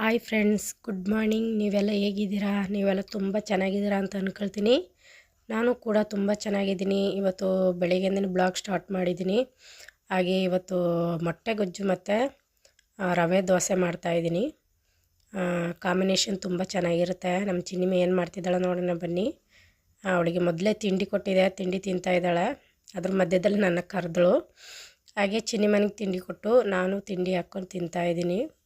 Hi friends good morning ನೀವೆಲ್ಲ ಹೇಗಿದ್ದೀರಾ? ನೀವೆಲ್ಲ ತುಂಬ ಚೆನ್ನಾಗಿದ್ದೀರಾ ಅಂತ ಅಂದ್ಕೊಳ್ತೀನಿ ನಾನು ಕೂಡ ತುಂಬ ಚೆನ್ನಾಗಿದ್ದೀನಿ. ಇವತ್ತು ಬೆಳಿಗ್ಗೆಯಿಂದನೇ ಬ್ಲಾಗ್ ಸ್ಟಾರ್ಟ್ ಮಾಡಿದ್ದೀನಿ. ಹಾಗೆ ಇವತ್ತು ಮೊಟ್ಟೆ ಗೊಜ್ಜು ಮತ್ತು ರವೆ ದೋಸೆ ಮಾಡ್ತಾಯಿದ್ದೀನಿ ಕಾಂಬಿನೇಷನ್ ತುಂಬ ಚೆನ್ನಾಗಿರುತ್ತೆ. ನಮ್ಮ ಚಿನ್ನಿಮೆ ಏನು ಮಾಡ್ತಿದ್ದಾಳೆ ನೋಡೋಣ ಬನ್ನಿ. ಅವಳಿಗೆ ಮೊದಲೇ ತಿಂಡಿ ಕೊಟ್ಟಿದೆ. ತಿಂಡಿ ತಿಂತಾ ಇದ್ದಾಳೆ. ಅದ್ರ ಮಧ್ಯದಲ್ಲಿ ನನ್ನ ಕರೆದಳು. ಹಾಗೆ ಚಿನ್ನಿಮನಿಗೆ ತಿಂಡಿ ಕೊಟ್ಟು ನಾನು ತಿಂಡಿ ಹಾಕ್ಕೊಂಡು ತಿಂತಾ ಇದ್ದೀನಿ. ಆ,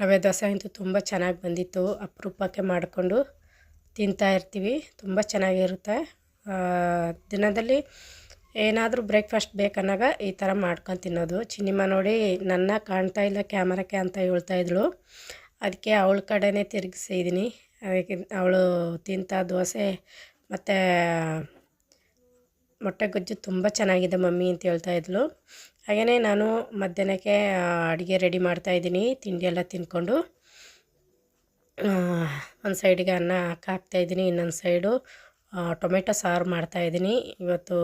ರವೆ ದೋಸೆ ಅಂತೂ ತುಂಬ ಚೆನ್ನಾಗಿ ಬಂದಿತ್ತು. ಅಪರೂಪಕ್ಕೆ ಮಾಡಿಕೊಂಡು ತಿಂತಾ ಇರ್ತೀವಿ. ತುಂಬ ಚೆನ್ನಾಗಿರುತ್ತೆ. ದಿನದಲ್ಲಿ ಏನಾದರೂ ಬ್ರೇಕ್ಫಾಸ್ಟ್ ಬೇಕನ್ನಾಗ ಈ ಥರ ಮಾಡ್ಕೊಂಡು ತಿನ್ನೋದು. ಚಿನ್ನಿಮ್ಮ ನೋಡಿ ನನ್ನ ಕಾಣ್ತಾ ಇಲ್ಲ ಕ್ಯಾಮರಕ್ಕೆ ಅಂತ ಹೇಳ್ತಾ ಇದ್ಳು. ಅದಕ್ಕೆ ಅವಳ ಕಡೆನೇ ತಿರುಗಿಸಿದ್ದೀನಿ ಅದಕ್ಕೆ ಅವಳು ತಿಂತ ದೋಸೆ ಮತ್ತು ಮೊಟ್ಟೆ ಗೊಜ್ಜು ತುಂಬ ಚೆನ್ನಾಗಿದೆ ಮಮ್ಮಿ ಅಂತ ಹೇಳ್ತಾ ಇದ್ಲು. ಹಾಗೆಯೇ ನಾನು ಮಧ್ಯಾಹ್ನಕ್ಕೆ ಅಡುಗೆ ರೆಡಿ ಮಾಡ್ತಾಯಿದ್ದೀನಿ ತಿಂಡಿ ಎಲ್ಲ ತಿಂದ್ಕೊಂಡು ಒಂದು ಸೈಡಿಗೆ ಅನ್ನ ಹಾಕ್ತಾಯಿದ್ದೀನಿ ಇನ್ನೊಂದು ಸೈಡು ಟೊಮೆಟೊ ಸಾರು ಮಾಡ್ತಾಯಿದ್ದೀನಿ ಇವತ್ತು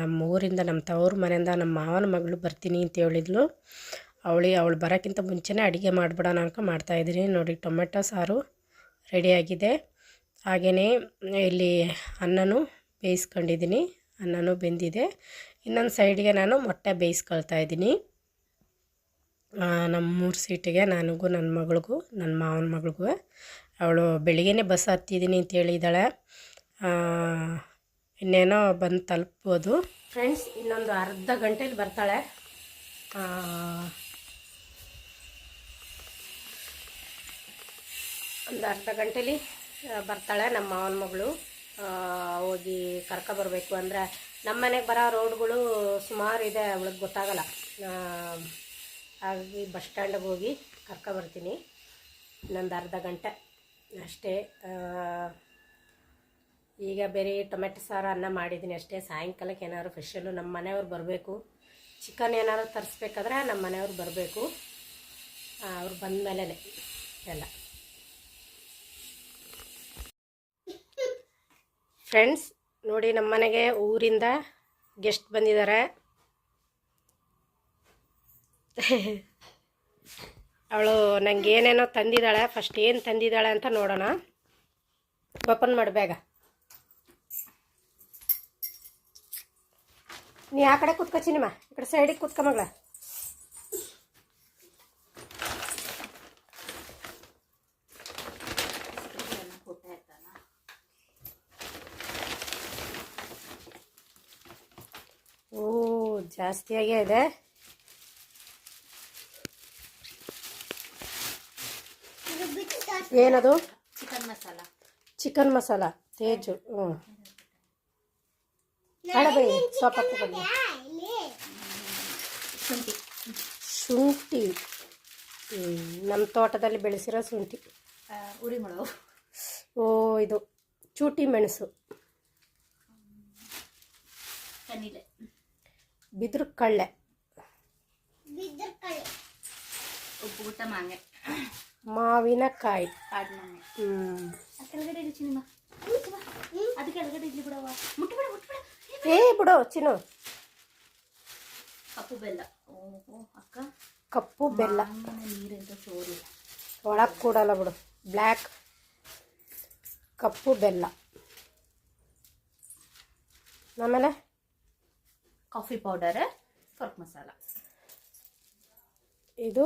ನಮ್ಮ ಊರಿಂದ ನಮ್ಮ ತವ್ರ ಮನೆಯಿಂದ ನಮ್ಮ ಮಾವನ ಮಗಳು ಬರ್ತೀನಿ ಅಂತ ಹೇಳಿದ್ಲು. ಅವಳಿ, ಅವಳು ಬರೋಕ್ಕಿಂತ ಮುಂಚೆನೇ ಅಡುಗೆ ಮಾಡಿಬಿಡೋಣ ಮಾಡ್ತಾ ಮಾಡ್ತಾಯಿದ್ದೀನಿ ನೋಡಿ, ಟೊಮೆಟೊ ಸಾರು ರೆಡಿಯಾಗಿದೆ ಹಾಗೆಯೇ ಇಲ್ಲಿ ಅನ್ನನೂ ಬೇಯಿಸ್ಕೊಂಡಿದ್ದೀನಿ. ಅನ್ನನೂ ಬೆಂದಿದೆ. ಇನ್ನೊಂದು ಸೈಡಿಗೆ ನಾನು ಮೊಟ್ಟೆ ಬೇಯಿಸ್ಕೊಳ್ತಾ ಇದ್ದೀನಿ. ನಮ್ಮ ಮೂರು ಸೀಟಿಗೆ ನನಗೂ ನನ್ನ ಮಗಳಿಗೂ, ನನ್ನ ಮಾವನ ಮಗಳಿಗೂ. ಅವಳು ಬೆಳಿಗ್ಗೆ ಬಸ್ ಹತ್ತಿದ್ದೀನಿ ಅಂತ ಹೇಳಿದ್ದಾಳೆ. ಇನ್ನೇನೋ ಬಂದು ತಲುಪ್ಬೋದು. ಫ್ರೆಂಡ್ಸ್, ಇನ್ನೊಂದು ಅರ್ಧ ಗಂಟೆಲಿ ಬರ್ತಾಳೆ. ಒಂದು ಅರ್ಧ ಗಂಟೆಲಿ ಬರ್ತಾಳೆ ನಮ್ಮ ಮಾವನ ಮಗಳು. ಹೋಗಿ ಕರ್ಕೊಬರ್ಬೇಕು ಅಂದರೆ ನಮ್ಮ ಮನೆಗೆ ಬರೋ ರೋಡ್ಗಳು ಸುಮಾರು ಇದೆ ಅವಳಿಗೆ ಗೊತ್ತಾಗಲ್ಲ. ಹಾಗಾಗಿ ಬಸ್ ಸ್ಟ್ಯಾಂಡಿಗೆ ಹೋಗಿ ಕರ್ಕೊಬರ್ತೀನಿ ಇನ್ನೊಂದು ಅರ್ಧ ಗಂಟೆ ಅಷ್ಟೇ. ಈಗ ಬೇರೆ ಟೊಮೆಟೊ ಸಾರು ಅನ್ನ ಮಾಡಿದ್ದೀನಿ ಅಷ್ಟೇ. ಸಾಯಂಕಾಲಕ್ಕೆ ಏನಾದ್ರು ಸ್ಪೆಷಲು ನಮ್ಮ ಮನೆಯವ್ರು ಬರಬೇಕು. ಚಿಕನ್ ಏನಾದ್ರು ತರಿಸ್ಬೇಕಾದ್ರೆ ನಮ್ಮ ಮನೆಯವ್ರು ಬರಬೇಕು. ಅವ್ರು ಬಂದ ಮೇಲೇ ಎಲ್ಲ. ಫ್ರೆಂಡ್ಸ್ ನೋಡಿ ನಮ್ಮ ಮನೆಗೆ ಊರಿಂದ ಗೆಸ್ಟ್ ಬಂದಿದ್ದಾರೆ. ಅವಳು ನಂಗೆ ಏನೇನೋ ತಂದಿದ್ದಾಳೆ ಫಸ್ಟ್ ಏನು ತಂದಿದ್ದಾಳೆ ಅಂತ ನೋಡೋಣ. ಓಪನ್ ಮಾಡಿ ಬೇಗ. ನೀ ಆ ಕಡೆ ಕುತ್ಕೋ ಚಿನಿಮಾ ಈ ಕಡೆ ಸೈಡಿಗೆ ಕೂತ್ಕೊ ಮಗಳ ಓ ಜಾಸ್ತಿಯಾಗೇ ಇದೆ. ಏನದು? ಚಿಕನ್ ಮಸಾಲ. ಚಿಕನ್ ಮಸಾಲ ತೇಜು ಹ್ಞೂ. ಬೇಡ ಬೈ ಸ್ವಲ್ಪ ಶುಂಠಿ. ನಮ್ಮ ತೋಟದಲ್ಲಿ ಬೆಳೆಸಿರೋ ಶುಂಠಿ. ಓ ಇದು ಚೂಟಿ ಮೆಣಸು. ಕನಿಲೆ ಬಿದಿರು ಕಳ್ಳೆ. ಉಪ್ಪು ಗುಟ್ಟ ಮಾಂಗೆ ಮಾವಿನಕಾಯಿ. ಕಾಡು ಮಾಂಗೆ ಹ್ಞೂ ಆ ಕೆಳಗಡೆ ಇಡು ಚಿನಿಮ ಅದು ಕೆಳಗಡೆ ಇಡ್ಲಿ ಬಿಡವ ಮುಟ್ಬಿಡ ಮುಟ್ಬಿಡ. ಏ ಬಿಡು ಚಿನ್ನು. ಕಪ್ಪು ಬೆಲ್ಲ. ಓಹೋ ಅಕ್ಕ. ಕಪ್ಪು ಬೆಲ್ಲ. ನೀರೆಂತ ಚೋರಿಲ್ಲ ಒಳಗೆ ಕೂಡಲ್ಲ ಬಿಡು. ಬ್ಲ್ಯಾಕ್ ಕಪ್ಪು ಬೆಲ್ಲ. ಆಮೇಲೆ ಕಾಫಿ ಪೌಡರ್ ಫರ್ಕ್ ಮಸಾಲ. ಇದು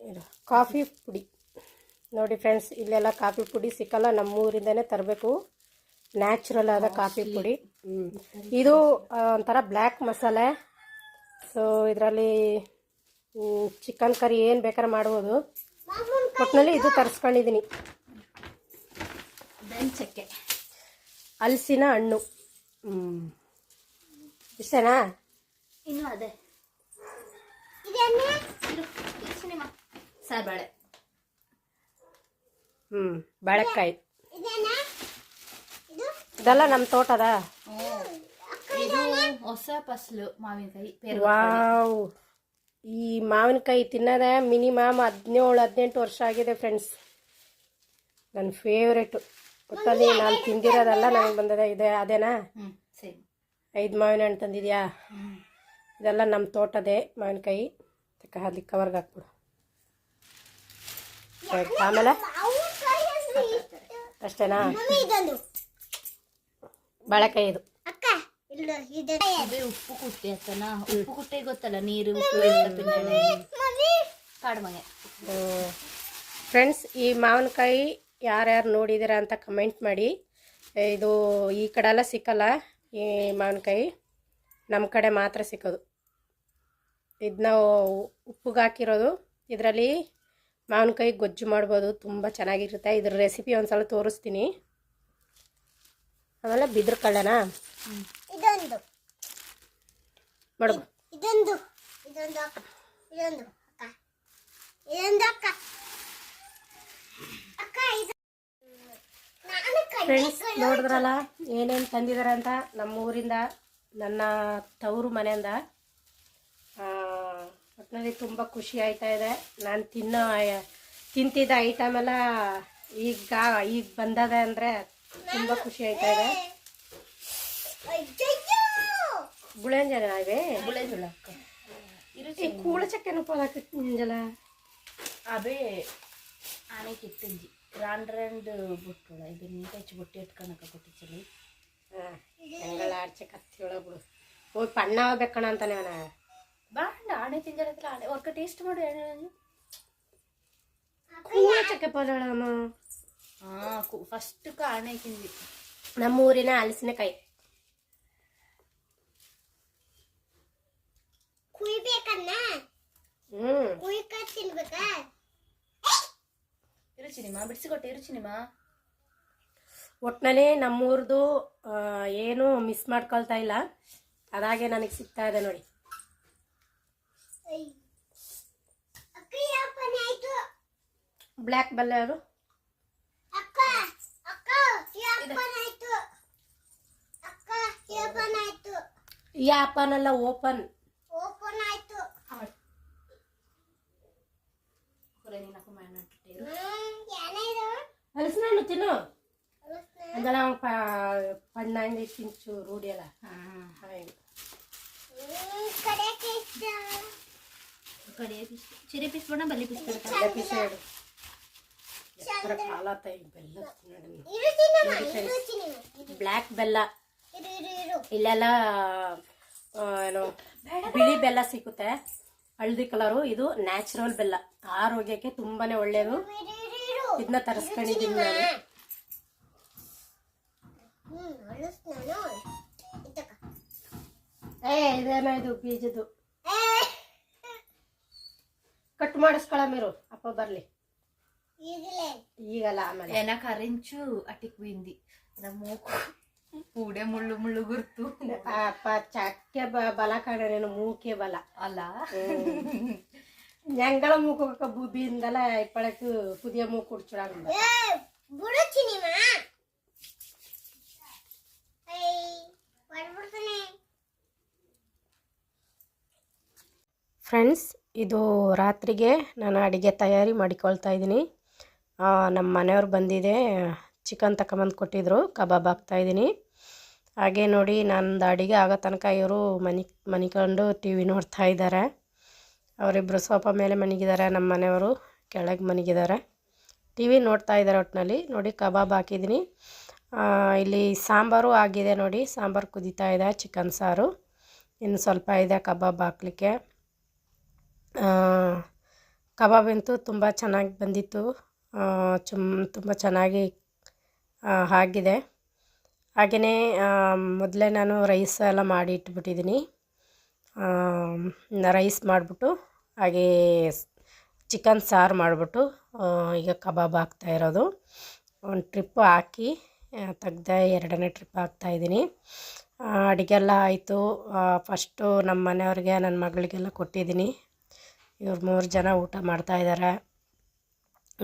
ಇದು ಕಾಫಿ ಪುಡಿ. ನೋಡಿ ಫ್ರೆಂಡ್ಸ್ ಇಲ್ಲೆಲ್ಲ ಕಾಫಿ ಪುಡಿ ಸಿಕ್ಕಲ್ಲ ನಮ್ಮ ಊರಿಂದನೇ ತರಬೇಕು. ನ್ಯಾಚುರಲ್ ಆದ ಕಾಫಿ ಪುಡಿ. ಇದು. ಒಂಥರ ಬ್ಲ್ಯಾಕ್ ಮಸಾಲೆ. ಸೊ ಇದರಲ್ಲಿ ಚಿಕನ್ ಕರಿ ಏನು ಬೇಕಾದ್ರೆ ಮಾಡ್ಬೋದು. ಒಟ್ಟಿನಲ್ಲಿ ಇದು ತರಿಸ್ಕೊಂಡಿದ್ದೀನಿ ಬೆಂಚಕ್ಕೆ. ಚಕ್ಕೆ ಹಲಸಿನ ಹಣ್ಣು. ಹ್ಞೂ ಇಷ್ಟೇನಾ? ಇನ್ನು ಅದೇ. ಸರ್ ಸಾರ್ಬಾಳೆ ಹ್ಞೂ ಬಾಳೆಕಾಯಿ. ಇದೆಲ್ಲ ನಮ್ಮ ತೋಟದ? ಇದು ಹೊಸ ಫಸಲು ಮಾವಿನಕಾಯಿ ವಾವ್. ಈ ಮಾವಿನಕಾಯಿ ತಿನ್ನೋದೇ ಮಿನಿಮಮ್ ಹದಿನೇಳು ಹದಿನೆಂಟು ವರ್ಷ ಆಗಿದೆ ಫ್ರೆಂಡ್ಸ್. ನನ್ನ ಫೇವ್ರೇಟು ಒಟ್ಟಲ್ಲಿ ನಾನು ತಿಂದಿರೋದೆಲ್ಲ ನನಗೆ ಬಂದಿದೆ. ಇದೆ ಅದೇನಾ? ಐದು ಮಾವಿನ ಹಣ್ಣು ತಂದಿದ್ಯಾ? ಇದೆಲ್ಲ ನಮ್ಮ ತೋಟದೇ ಮಾವಿನಕಾಯಿ. ತಕ್ಕ ಅಲ್ಲಿ ಕವರ್ಗೆ ಹಾಕ್ಬಿಡು. ಆಮೇಲೆ? ಅಷ್ಟೇನಾ? ಇದೊಂದು ಬಾಳೆಕಾಯಿ ಇದು. ಅಕ್ಕ ಇಲ್ಲ ಇದು. ಉಪ್ಪು ಕುಟ್ಟಿ ಅಂತನಾ ಉಪ್ಪು ಕುಟ್ಟಿ ಗೊತ್ತಲ್ಲ ನೀರು ಫ್ರೆಂಡ್ಸ್ ಈ ಮಾವಿನಕಾಯಿ ಯಾರ್ಯಾರು ನೋಡಿದ್ದೀರಾ ಅಂತ ಕಮೆಂಟ್ ಮಾಡಿ. ಇದು ಈ ಕಡೆ ಎಲ್ಲ ಸಿಕ್ಕಲ್ಲ. ಈ ಮಾವಿನಕಾಯಿ ನಮ್ಮ ಕಡೆ ಮಾತ್ರ ಸಿಕ್ಕೋದು. ಇದನ್ನ ಉಪ್ಪಿಗೆ ಹಾಕಿರೋದು. ಇದರಲ್ಲಿ ಮಾವಿನಕಾಯಿ ಗೊಜ್ಜು ಮಾಡ್ಬೋದು ತುಂಬ ಚೆನ್ನಾಗಿರುತ್ತೆ. ಇದ್ರ ರೆಸಿಪಿ ಒಂದ್ಸಲ ತೋರಿಸ್ತೀನಿ. ಆಮೇಲೆ ಬಿದ್ರ ಕಳ್ಳನ? ಇದೊಂದು. ಮಾಡ್ಬೋದು ಇದೊಂದು. ಇದೊಂದು ಇದೊಂದು ಅಕ್ಕ. ಇದೊಂದು ಅಕ್ಕ. ಅಕ್ಕ ಇದು ನಾನು ಫ್ರೆಂಡ್ಸ್ ನೋಡಿದ್ರಲ್ಲ ಏನೇನು ತಂದಿದ್ದಾರೆ ಅಂತ ನಮ್ಮ ಊರಿಂದ ನನ್ನ ತವರು ಮನೆಯಿಂದ. ಒಟ್ಟಿನಲ್ಲಿ ತುಂಬ ಖುಷಿ ಆಯ್ತಾ ಇದೆ. ನಾನು ತಿನ್ನೋ ತಿಂತಿದ್ದ ಐಟಮ್ ಎಲ್ಲ ಈಗ ಈಗ ಬಂದದೆ ಅಂದರೆ ತುಂಬ ಖುಷಿ ಆಯ್ತಾ ಇದೆ. ಗುಳಂಜನ ಇವೆ? ಈ ಕೂಳ ಚಕ್ಕೆನ ಪಾಲಕ್ಕೆ ನಿಂಜಲ ಅವೇ ಆನೆ ಕಿಟ್ಟಂಜಿ ರಾಂಡ್ ರಾಂಡ್ ಬುಟ್ಟೋಳ ಇದು ನೀಟ ಹೆಚ್ಚು ಬುಟ್ಟಿ ಇಟ್ಕೊಳಕ ಕೊಟ್ಟಿಚ್ಚಲಿ ಹೆಂಗಳ ಆಡ್ಚೆ ಕತ್ತಿ ಒಳಗೆ ಬಿಡು ಹೋಗಿ ಪಣ್ಣ ಬೇಕಣ ಅಂತಾನೆ ಅವನ ಬಾಂಡ ಆನೆ ತಿಂಜಲತ್ರ ಆನೆ ಒರ್ಕ ಟೇಸ್ಟ್ ಮಾಡು ಎಣ್ಣೆ ಕೂಳ ಚಕ್ಕೆ ಪೋಲಮ್ಮ ಹಾಂ ಫಸ್ಟ್ ಆನೆ ತಿಂದ್ವಿ ನಮ್ಮ ಊರಿನ ಹಲಸಿನಕಾಯಿ ಕುಯ್ಬೇಕನ್ನ ಹ್ಞೂ ಕುಯ್ಕ ತಿನ್ಬೇಕಾ ಇರು ಚಿನಿಮಾ ಬಿಡಿಸಿಕೊಟ್ಟೆ ಇರು ಚಿನಿಮಾ ಒಟ್ಟಿನಲ್ಲಿ ನಮ್ಮೂರ್ದು ಏನು ಮಿಸ್ ಮಾಡ್ಕೊಳ್ತಾ ಇಲ್ಲ. ಅದಾಗೆ ನನಗೆ ಸಿಗ್ತಾ ಇದೆ ನೋಡಿ. ಬ್ಲ್ಯಾಕ್ ಬಲ್ಲೆ ಅದು. ಯಾಪನೆ ಅಲ್ಲ ಓಪನ್ ಆಯ್ತು ಹೊರೆ ನೀನಕ್ಕ ಮ್ಯಾನ್ ಇರು ಹ್ಮ್ ಏನಿದು ಹಲಸಿನ ಹಣ್ಣು ತಿನ್ನು ಅದೆಲ್ಲ ಪಣ್ಣ ಹಿಂಗೆ ಹಾಯ್ ರೂಢಿ ಅಲ್ಲ. ಹಾಂ ಹಾಗೆ ಕಡೆ ಚಿರಿ ಪೀಸ್ ಬೇಡ ಬಲ್ಲಿ ಪೀಸ್ ಬೇಡ ಎತ್ತರ ಕಾಲತ್ತ ಈ ಬೆಲ್ಲ ನೋಡಿ ಬ್ಲ್ಯಾಕ್ ಬೆಲ್ಲ. ಇರು ಇರು ಇರು. ಇಲ್ಲೆಲ್ಲ ಏನು ಬಿಳಿ ಬೆಲ್ಲ ಸಿಗುತ್ತೆ. ಹಳದಿ ಕಲರು. ಇದು ನ್ಯಾಚುರಲ್ ಬೆಲ್ಲ. ಆರೋಗ್ಯಕ್ಕೆ ತುಂಬಾನೇ ಒಳ್ಳೆಯದು ಇದನ್ನ ತರಿಸ್ಕೊಂಡಿದ್ದೀನಿ ನಾನು. ಏ ಇದೇನೋ ಇದು ಬೀಜದ್ದು ಏ ಕಟ್ ಮಾಡಿಸ್ಕೊಳ ಮೀರು ಅಪ್ಪ ಬರ್ಲಿ ಈಗಲೇ ಈಗಲ್ಲ ಆಮೇಲೆ ಏನ ಕರಿಂಚು ಅಟಿಕ್ ಬಿಂದಿ ನಮ್ಮ ಮೂಕು ಪೂಡೆ ಮುಳ್ಳು ಮುಳ್ಳು ಗುರ್ತು ಆ ಅಪ್ಪ ಚಕ್ಕೆ ಬ- ಬಲ ಕಾಣೇನು ಮೂಕೆ ಬಲ ಅಲ್ಲ ഞങ്ങള മൂക്കൊക്കെ ബുദ്ധി ഇന്നലെ ഇപ്പോഴേക്ക് പുതിയ മൂക്ക് കുടിച്ചിടാറുണ്ട് ಫ್ರೆಂಡ್ಸ್, ಇದು ರಾತ್ರಿಗೆ ನಾನು ಅಡುಗೆ ತಯಾರಿ ಮಾಡಿಕೊಳ್ತಾ ಇದ್ದೀನಿ. ನಮ್ಮ ಮನೆಯವ್ರು ಬಂದಿದೆ. ಚಿಕನ್ ತಗೊಂಬಂದು ಕೊಟ್ಟಿದ್ರು. ಕಬಾಬ್ ಹಾಕ್ತಾಯಿದ್ದೀನಿ ಹಾಗೆ ನೋಡಿ, ನಂದು ಅಡುಗೆ ಆಗೋ ತನಕ ಇವರು ಮನಿ, ಮನಿಕೊಂಡು ಟಿ ವಿ ನೋಡ್ತಾ ಇದ್ದಾರೆ. ಅವರಿಬ್ಬರು ಸೋಫಾ ಮೇಲೆ ಮನಗಿದ್ದಾರೆ. ನಮ್ಮ ಮನೆಯವರು ಕೆಳಗೆ ಮನಗಿದ್ದಾರೆ. ಟಿ ವಿ ನೋಡ್ತಾ ಇದ್ದಾರೆ ಒಟ್ಟಿನಲ್ಲಿ ನೋಡಿ, ಕಬಾಬ್ ಹಾಕಿದ್ದೀನಿ. ಇಲ್ಲಿ ಸಾಂಬಾರು ಆಗಿದೆ ನೋಡಿ. ಸಾಂಬಾರು ಕುದೀತಾ ಇದೆ, ಚಿಕನ್ ಸಾರು. ಇನ್ನು ಸ್ವಲ್ಪ ಇದೆ ಕಬಾಬ್ ಹಾಕ್ಲಿಕ್ಕೆ. ಕಬಾಬ್ ಅಂತೂ ತುಂಬ ಚೆನ್ನಾಗಿ ಬಂದಿತ್ತು. ಚು ಚುಮ್, ತುಂಬ ಚೆನ್ನಾಗಿ ಆಗಿದೆ. ಹಾಗೆಯೇ ಮೊದಲೇ ನಾನು ರೈಸ್ ಎಲ್ಲ ಮಾಡಿ ಇಟ್ಬಿಟ್ಟಿದ್ದೀನಿ ರೈಸ್ ಮಾಡಿಬಿಟ್ಟು, ಹಾಗೇ ಚಿಕನ್ ಸಾರು ಮಾಡಿಬಿಟ್ಟು ಈಗ ಕಬಾಬ್ ಹಾಕ್ತಾ ಇರೋದು. ಒಂದು ಟ್ರಿಪ್ ಹಾಕಿ ತೆಗ್ದೆ ಎರಡನೇ ಟ್ರಿಪ್ ಹಾಕ್ತಾಯಿದ್ದೀನಿ ಅಡುಗೆ ಎಲ್ಲ ಆಯಿತು. ಫಸ್ಟು ನಮ್ಮ ಮನೆಯವ್ರಿಗೆ ನನ್ನ ಮಗಳಿಗೆಲ್ಲ ಕೊಟ್ಟಿದ್ದೀನಿ ಇವ್ರು ಮೂರು ಜನ ಊಟ ಮಾಡ್ತಾ ಇದ್ದಾರೆ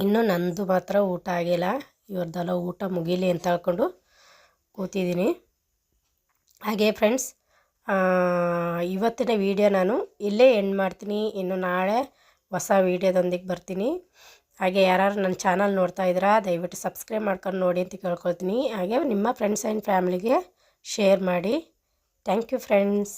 ಇನ್ನೂ ನಂದು ಮಾತ್ರ ಊಟ ಆಗಿಲ್ಲ. ಇವ್ರದ್ದೆಲ್ಲ ಊಟ ಮುಗೀಲಿ ಅಂತ ಹೇಳ್ಕೊಂಡು ಕೂತಿದ್ದೀನಿ. ಹಾಗೆ ಫ್ರೆಂಡ್ಸ್ ಇವತ್ತಿನ ವಿಡಿಯೋ ನಾನು ಇಲ್ಲೇ ಎಂಡ್ ಮಾಡ್ತೀನಿ. ಇನ್ನು ನಾಳೆ ಹೊಸ ವೀಡಿಯೋದೊಂದಿಗೆ ಬರ್ತೀನಿ. ಹಾಗೆ ಯಾರು ನನ್ನ ಚಾನಲ್ ನೋಡ್ತಾ ಇದ್ದೀರಾ ದಯವಿಟ್ಟು ಸಬ್ಸ್ಕ್ರೈಬ್ ಮಾಡ್ಕೊಂಡು ನೋಡಿ ಅಂತ ಕೇಳ್ಕೊಳ್ತೀನಿ. ಹಾಗೆ ನಿಮ್ಮ ಫ್ರೆಂಡ್ಸ್ ಆ್ಯಂಡ್ ಫ್ಯಾಮಿಲಿಗೆ ಶೇರ್ ಮಾಡಿ. Thank you friends